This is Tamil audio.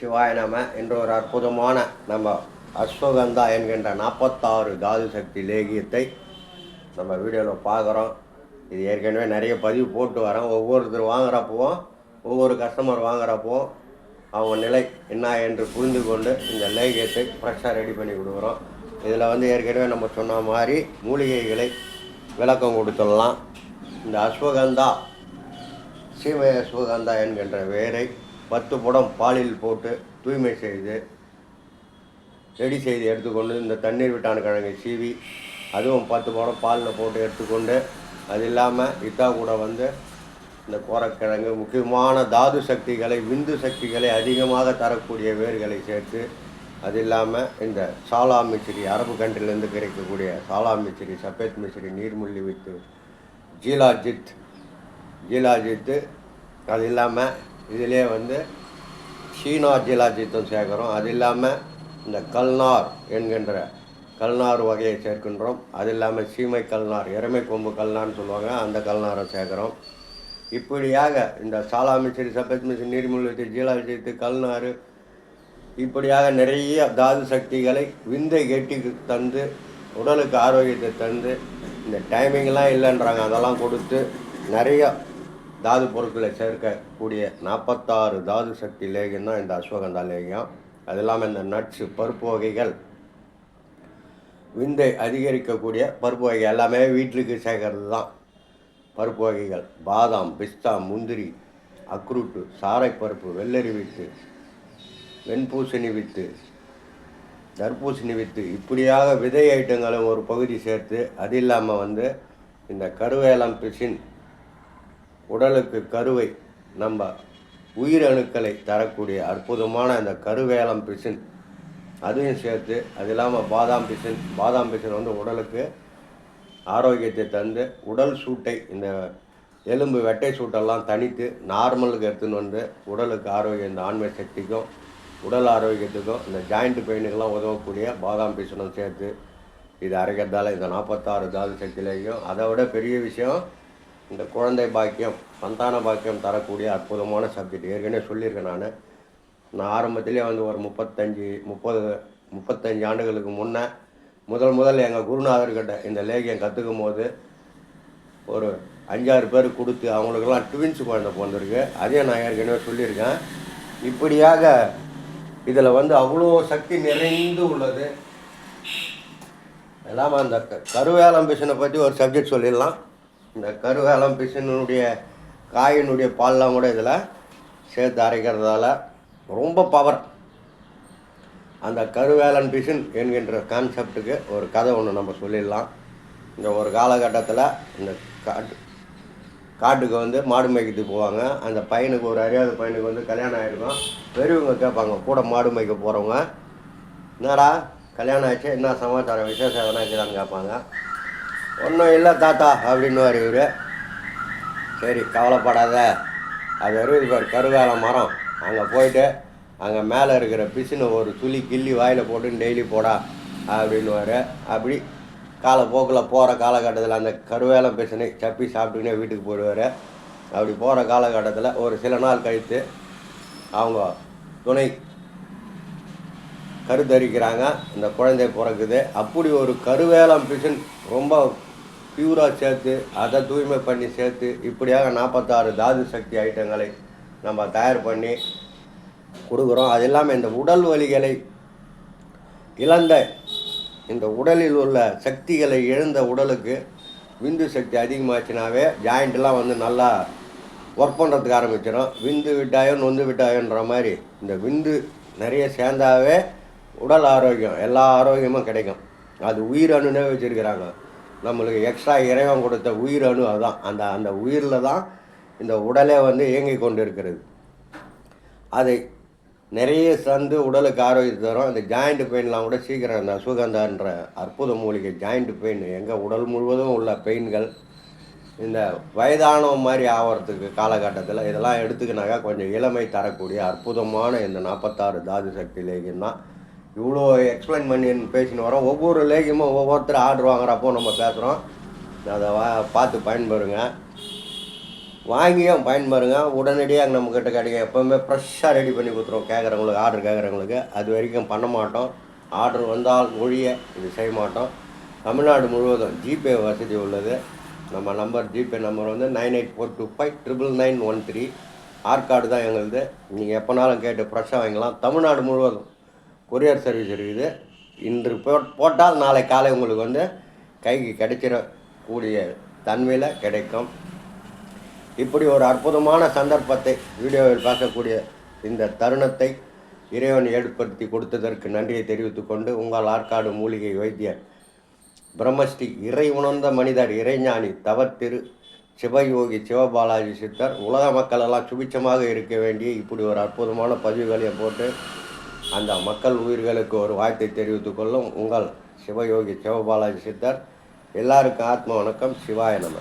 சிவாய நம என்ற ஒரு அற்புதமான நம்ம அஸ்வகந்தா என்கின்ற நாற்பத்தாறு தாது சக்தி லேகியத்தை நம்ம வீடியோவில் பார்க்குறோம். இது ஏற்கனவே நிறைய பதிவு போட்டு வரோம் ஒவ்வொருத்தர் வாங்குறப்பவும் ஒவ்வொரு கஸ்டமர் வாங்குறப்பவும் அவங்க நிலை என்ன என்று புரிந்து கொண்டு இந்த லேகியத்தை ஃப்ரெஷ்ஷாக ரெடி பண்ணி கொடுக்குறோம். இதில் வந்து ஏற்கனவே நம்ம சொன்ன மாதிரி மூலிகைகளை விளக்கம் கொடுத்துடலாம். இந்த அஸ்வகந்தா சீமை அஸ்வகந்தா என்கின்ற வேரை பத்து புடம் பாலில் போட்டு தூய்மை செய்து ரெடி செய்து எடுத்துக்கொண்டு இந்த தண்ணீர் விட்டான கிழங்கை சீவி அதுவும் பத்து புடம் பாலில் போட்டு எடுத்துக்கொண்டு அது இல்லாமல் இத்தா கூட வந்து இந்த கோரக்கிழங்கு முக்கியமான தாது சக்திகளை விந்து சக்திகளை அதிகமாக தரக்கூடிய வேர்களை சேர்த்து அது இல்லாமல் இந்த சாலா மிச்சிரி அரபு கண்ட்ரிலேருந்து கிடைக்கக்கூடிய சாலா மிச்சிரி சஃபேத் மிச்சிரி நீர்முள்ளி வித்து ஜீலாஜித் ஜீலாஜித்து அது இல்லாமல் இதிலே வந்து சீனா ஜீலாஜித்தும் சேர்க்குறோம் அது இல்லாமல் இந்த கல்நார் என்கின்ற கல்நார் வகையை சேர்க்கின்றோம். அது இல்லாமல் சீமை கல்நார் எருமை கொம்பு கல்நார்னு சொல்லுவாங்க. அந்த கல்நாரை சேர்க்குறோம் இப்படியாக இந்த சாலா மிச்சரி சப்பத் நீர்மூழ்கி ஜீலாஜித்து கல்நார் இப்படியாக நிறைய தாது சக்திகளை விந்தை கெட்டிக்கு தந்து உடலுக்கு ஆரோக்கியத்தை தந்து இந்த டைமிங்லாம் இல்லைன்றாங்க. அதெல்லாம் கொடுத்து நிறைய தாது பொருட்களை சேர்க்கக்கூடிய நாற்பத்தாறு தாது சக்தி லேகியம் தான் இந்த அஸ்வகந்தா லேகியம். அது இல்லாமல் இந்த நட்ஸு பருப்பு வகைகள் விந்தை அதிகரிக்கக்கூடிய பருப்பு வகை எல்லாமே வீட்டுக்கு சேர்க்கறது தான். பருப்பு வகைகள் பாதாம் பிஸ்தா முந்திரி அக்ரூட்டு சாரைப்பருப்பு வெள்ளரி வித்து வெண்பூசணி வித்து தர்பூசணி வித்து இப்படியாக விதை ஐட்டங்களும் ஒரு பகுதி சேர்த்து அது இல்லாமல் வந்து இந்த கருவேலம் பிசின் உடலுக்கு கருவை நம்ம உயிரணுக்களை தரக்கூடிய அற்புதமான இந்த கருவேலம் பிசின். அதையும் சேர்த்து அது இல்லாமல் பாதாம் பிசின். பாதாம் பிசின் வந்து உடலுக்கு ஆரோக்கியத்தை தந்து உடல் சூட்டை இந்த எலும்பு வெட்டை சூட்டெல்லாம் தனித்து நார்மலுக்கு எடுத்துன்னு வந்து உடலுக்கு ஆரோக்கியம் இந்த ஆண்மை சக்திக்கும் உடல் ஆரோக்கியத்துக்கும் இந்த ஜாயிண்ட் பெயினுக்கெல்லாம் உதவக்கூடிய பாதாம் பிசினும் சேர்த்து இது அரைக்கிறதால இந்த நாற்பத்தாறு தாது சக்தியிலையும் அதை விட பெரிய விஷயம் இந்த குழந்தை பாக்கியம் சந்தான பாக்கியம் தரக்கூடிய அற்புதமான சப்ஜெக்ட் ஏற்கனவே சொல்லியிருக்கேன் நான். நான் ஆரம்பத்திலே வந்து ஒரு முப்பத்தஞ்சு முப்பது முப்பத்தஞ்சு ஆண்டுகளுக்கு முன்னே முதல் முதல் எங்கள் குருநாதர்கிட்ட இந்த லேகியம் கற்றுக்கும் போது ஒரு அஞ்சாறு பேர் கொடுத்து அவங்களுக்கெல்லாம் ட்வின்ஸ் குழந்தை பிறந்திருக்கு. அதையும் நான் ஏற்கனவே சொல்லியிருக்கேன். இப்படியாக இதில் வந்து அவ்வளோ சக்தி நிறைந்து உள்ளது. எல்லாமே அந்த கருவேலம் பிசினை பற்றி ஒரு சப்ஜெக்ட் சொல்லிடலாம். இந்த கருவேலம் பிசினுடைய காயினுடைய பால்லாம் கூட இதில் சேர்த்து அரைக்கிறதால ரொம்ப பவர் அந்த கருவேலன் பிசின் என்கின்ற கான்செப்டுக்கு ஒரு கதை ஒன்று நம்ம சொல்லிடலாம். இந்த ஒரு காலகட்டத்தில் இந்த காட்டு காட்டுக்கு வந்து மாடு மேய்க்கிட்டு போவாங்க. அந்த பையனுக்கு ஒரு அறியாத பையனுக்கு வந்து கல்யாணம் ஆகிருக்கும் பெரியவங்க கேட்பாங்க கூட மாடு மேய்க்க போகிறவங்க என்னடா கல்யாணம் ஆச்சு என்ன சமாச்சாரம் விசேஷம் எதனா இருக்குதான்னு கேட்பாங்க. ஒன்றும் இல்லை தாத்தா அப்படின்னுவார் இவர். சரி கவலைப்படாத. அது இருக்குது பாரு கருவேல மரம். அங்கே போயிட்டு அங்கே மேலே இருக்கிற பிசினை ஒரு துளி கிள்ளி வாயில் போட்டு டெய்லி போடா அப்படின்னுவார். அப்படி காலப்போக்கில் போகிற காலகட்டத்தில் அந்த கருவேலம் பிசினை சப்பி சாப்பிட்டுக்கினே வீட்டுக்கு போயிடுவார். அப்படி போகிற காலகட்டத்தில் ஒரு சில நாள் கழித்து அவங்க துணை கருத்தரிக்கிறாங்க. இந்த குழந்தை பிறக்குது. அப்படி ஒரு கருவேலம் பிசுன் ரொம்ப பியூராக சேர்த்து அதை தூய்மை பண்ணி சேர்த்து இப்படியாக நாற்பத்தாறு தாது சக்தி ஐட்டங்களை நம்ம தயார் பண்ணி கொடுக்குறோம். அது இல்லாமல் இந்த உடல் வலிகளை இழந்த இந்த உடலில் உள்ள சக்திகளை இழந்த உடலுக்கு விந்து சக்தி அதிகமாச்சுனாவே ஜாயிண்ட்லாம் வந்து நல்லா ஒர்க் பண்ணுறதுக்கு ஆரம்பிச்சிடும். விந்து விட்டாயோ நொந்து விட்டாயோன்ற மாதிரி இந்த விந்து நிறைய சேர்ந்தாவே உடல் ஆரோக்கியம் எல்லா ஆரோக்கியமும் கிடைக்கும். அது உயிரணுனே வச்சுருக்கிறாங்க. நம்மளுக்கு எக்ஸ்ட்ரா இறைவன் கொடுத்த உயிரணு அதுதான் அந்த அந்த உயிரில் தான் இந்த உடலே வந்து இயங்கி கொண்டு இருக்கிறது அதை நிறைய சந்து உடலுக்கு ஆரோக்கியத்தை தரும். அந்த ஜாயிண்ட் பெயின்லாம் கூட சீக்கிரம் அந்த சுகந்தான்ற அற்புத மூலிகை ஜாயிண்ட் பெயின் எங்கள் உடல் முழுவதும் உள்ள பெயின்கள் இந்த வயதானவ மாதிரி ஆகிறதுக்கு காலகட்டத்தில் இதெல்லாம் எடுத்துக்கினாக்கா கொஞ்சம் இளமை தரக்கூடிய அற்புதமான இந்த நாற்பத்தாறு தாது சக்தி லேகியம் தான். இவ்வளோ எக்ஸ்பிளைன் பண்ணி பேசின்னு வரோம். ஒவ்வொரு லேகியமும் ஒவ்வொருத்தர் ஆர்டர் வாங்குறப்போ நம்ம பேசுகிறோம் அதை வா பார்த்து பயன்பெறுங்க. வாங்கியும் பயன்பெறுங்க. உடனடியாக நம்மக்கிட்ட கிடைக்கும் எப்போவுமே ஃப்ரெஷ்ஷாக ரெடி பண்ணி கொடுத்துருவோம். கேட்குறவங்களுக்கு ஆர்டர் கேட்குறவங்களுக்கு அது வரைக்கும் பண்ண மாட்டோம். ஆர்டர் வந்தால் ஒழிய இது செய்ய மாட்டோம். தமிழ்நாடு முழுவதும் ஜிபே வசதி உள்ளது. நம்ம நம்பர் ஜிபே நம்பர் வந்து nine eight four two five triple nine one three ஆர்கார்டு தான் எங்களுது. நீங்கள் எப்போனாலும் கேட்டு ஃப்ரெஷ்ஷாக வாங்கிக்கலாம். தமிழ்நாடு முழுவதும் கொரியர் சர்வீஸ் இருக்குது. இன்று போட்டால் நாளை காலை உங்களுக்கு வந்து கைக்கு கிடைச்சிடக்கூடிய தன்மையில் கிடைக்கும். இப்படி ஒரு அற்புதமான சந்தர்ப்பத்தை வீடியோவில் பார்க்கக்கூடிய இந்த தருணத்தை இறைவன் ஏற்படுத்தி கொடுத்ததற்கு நன்றியை தெரிவித்துக் கொண்டு உங்கள் ஆற்காடு மூலிகை வைத்தியர் பிரம்மஸ்ரீ இறை உணர்ந்த மனிதர் இறைஞானி தவத்திரு சிவயோகி சிவபாலாஜி சித்தர் உலக மக்கள் எல்லாம் சுபிச்சமாக இருக்க வேண்டிய இப்படி ஒரு அற்புதமான பதிவுகளையும் போட்டு அந்த மக்கள் உயிர்களுக்கு ஒரு வாழ்த்தை தெரிவித்துக் கொள்ளும் உங்கள் சிவயோகி சிவபாலாஜி சித்தர். எல்லாருக்கும் ஆத்ம வணக்கம். சிவாய நம.